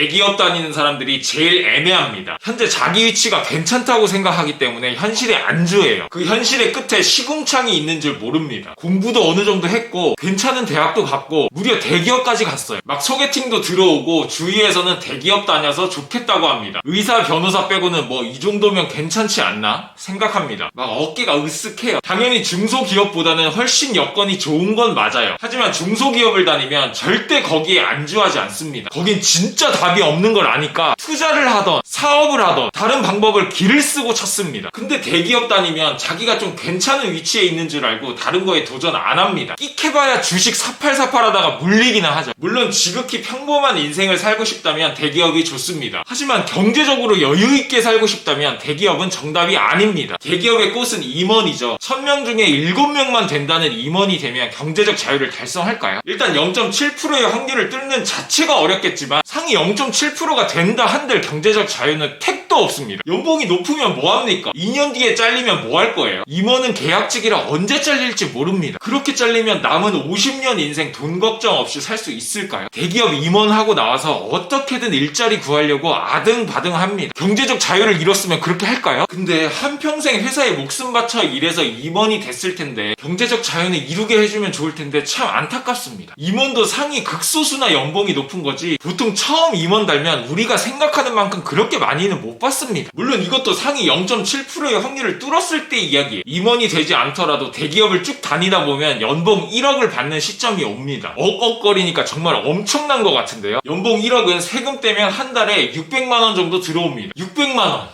대기업 다니는 사람들이 제일 애매합니다. 현재 자기 위치가 괜찮다고 생각하기 때문에 현실에 안주해요. 그 현실의 끝에 시궁창이 있는 줄 모릅니다. 공부도 어느 정도 했고 괜찮은 대학도 갔고 무려 대기업까지 갔어요. 막 소개팅도 들어오고 주위에서는 대기업 다녀서 좋겠다고 합니다. 의사 변호사 빼고는 뭐 이 정도면 괜찮지 않나 생각합니다. 막 어깨가 으쓱해요. 당연히 중소기업보다는 훨씬 여건이 좋은 건 맞아요. 하지만 중소기업을 다니면 절대 거기에 안주하지 않습니다. 거긴 진짜 답이 없는 걸 아니까 투자를 하던 사업을 하던 다른 방법을 길을 쓰고 찾습니다. 근데 대기업 다니면 자기가 좀 괜찮은 위치에 있는 줄 알고 다른 거에 도전 안 합니다. 끽해봐야 주식 사팔사팔 하다가 물리기나 하죠. 물론 지극히 평범한 인생을 살고 싶다면 대기업이 좋습니다. 하지만 경제적으로 여유 있게 살고 싶다면 대기업은 정답이 아닙니다. 대기업의 꽃은 임원이죠. 1000명 중에 7명만 된다는 임원이 되면 경제적 자유를 달성할까요? 일단 0.7%의 확률을 뚫는 자체가 어렵겠지만 상위 0.7%가 된다 한들 경제적 자유는 택 도 없습니다. 연봉이 높으면 뭐합니까? 2년 뒤에 잘리면 뭐 할 거예요? 임원은 계약직이라 언제 잘릴지 모릅니다. 그렇게 잘리면 남은 50년 인생 돈 걱정 없이 살 수 있을까요? 대기업 임원하고 나와서 어떻게든 일자리 구하려고 아등바등합니다. 경제적 자유를 잃었으면 그렇게 할까요? 근데 한평생 회사에 목숨 바쳐 일해서 임원이 됐을 텐데 경제적 자유는 이루게 해주면 좋을 텐데 참 안타깝습니다. 임원도 상위 극소수나 연봉이 높은 거지 보통 처음 임원 달면 우리가 생각하는 만큼 그렇게 많이는 못 받 습니다. 물론 이것도 상위 0.7%의 확률을 뚫었을 때 이야기예요. 임원이 되지 않더라도 대기업을 쭉 다니다 보면 연봉 1억을 받는 시점이 옵니다. 억억거리니까 정말 엄청난 것 같은데요. 연봉 1억은 세금 떼면 한 달에 600만 원 정도 들어옵니다. 600만 원.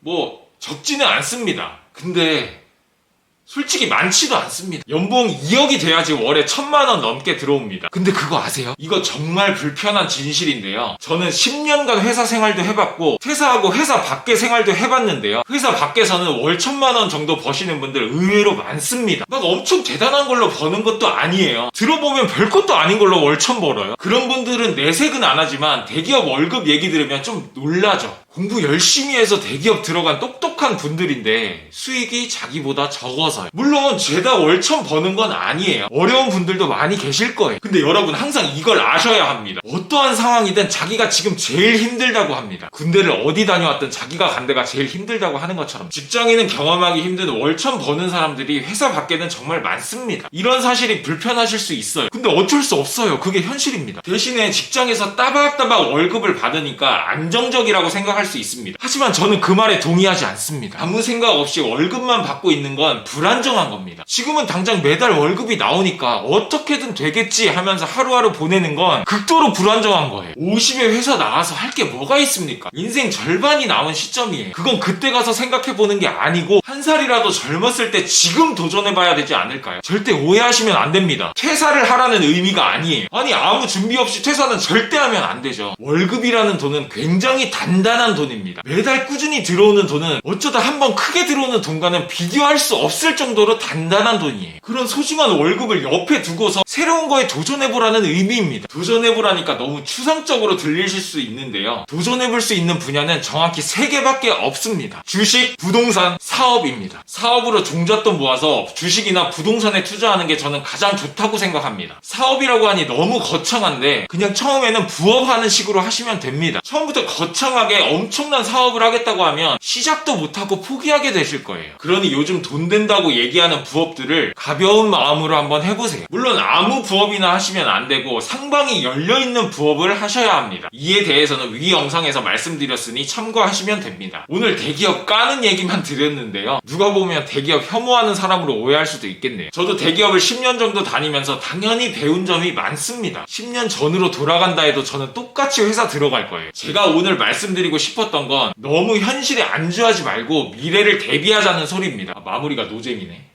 뭐 적지는 않습니다. 근데 솔직히 많지도 않습니다. 연봉 2억이 돼야지 월에 1000만 원 넘게 들어옵니다. 근데 그거 아세요? 이거 정말 불편한 진실인데요. 저는 10년간 회사 생활도 해봤고 퇴사하고 회사 밖에 생활도 해봤는데요. 회사 밖에서는 월 1000만 원 정도 버시는 분들 의외로 많습니다. 막 엄청 대단한 걸로 버는 것도 아니에요. 들어보면 별것도 아닌 걸로 월1000 벌어요. 그런 분들은 내색은 안 하지만 대기업 월급 얘기 들으면 좀 놀라죠. 공부 열심히 해서 대기업 들어간 똑똑한 분들인데 수익이 자기보다 적어서 요. 물론 죄다 월천 버는 건 아니에요. 어려운 분들도 많이 계실 거예요. 근데 여러분 항상 이걸 아셔야 합니다. 어떠한 상황이든 자기가 지금 제일 힘들다고 합니다. 군대를 어디 다녀왔든 자기가 간 데가 제일 힘들다고 하는 것처럼 직장인은 경험하기 힘든 월천 버는 사람들이 회사 밖에는 정말 많습니다. 이런 사실이 불편하실 수 있어요. 근데 어쩔 수 없어요. 그게 현실입니다. 대신에 직장에서 따박따박 월급을 받으니까 안정적이라고 생각할 수 있습니다. 하지만 저는 그 말에 동의하지 않습니다. 아무 생각 없이 월급만 받고 있는 건 불안 정한 겁니다. 지금은 당장 매달 월급이 나오니까 어떻게든 되겠지 하면서 하루하루 보내는 건 극도로 불안정한 거예요. 50에 회사 나와서 할 게 뭐가 있습니까? 인생 절반이 남은 시점이에요. 그건 그때 가서 생각해 보는 게 아니고 한 살이라도 젊었을 때 지금 도전해 봐야 되지 않을까요? 절대 오해하시면 안 됩니다. 퇴사를 하라는 의미가 아니에요. 아니 아무 준비 없이 퇴사는 절대 하면 안 되죠. 월급이라는 돈은 굉장히 단단한 돈입니다. 매달 꾸준히 들어오는 돈은 어쩌다 한 번 크게 들어오는 돈과는 비교할 수 없을 정도로 단단한 돈이에요. 그런 소중한 월급을 옆에 두고서 새로운 거에 도전해보라는 의미입니다. 도전해보라니까 너무 추상적으로 들리실 수 있는데요. 도전해볼 수 있는 분야는 정확히 세 개밖에 없습니다. 주식, 부동산, 사업입니다. 사업으로 종잣돈 모아서 주식이나 부동산에 투자하는 게 저는 가장 좋다고 생각합니다. 사업이라고 하니 너무 거창한데 그냥 처음에는 부업하는 식으로 하시면 됩니다. 처음부터 거창하게 엄청난 사업을 하겠다고 하면 시작도 못하고 포기하게 되실 거예요. 그러니 요즘 돈 된다고 얘기하는 부업들을 가벼운 마음으로 한번 해보세요. 물론 아무 부업이나 하시면 안 되고 상방이 열려있는 부업을 하셔야 합니다. 이에 대해서는 위 영상에서 말씀드렸으니 참고하시면 됩니다. 오늘 대기업 까는 얘기만 드렸는데요. 누가 보면 대기업 혐오하는 사람으로 오해할 수도 있겠네요. 저도 대기업을 10년 정도 다니면서 당연히 배운 점이 많습니다. 10년 전으로 돌아간다 해도 저는 똑같이 회사 들어갈 거예요. 제가 오늘 말씀드리고 싶었던 건 너무 현실에 안주하지 말고 미래를 대비하자는 소리입니다. 아, 마무리가 노잼 이네.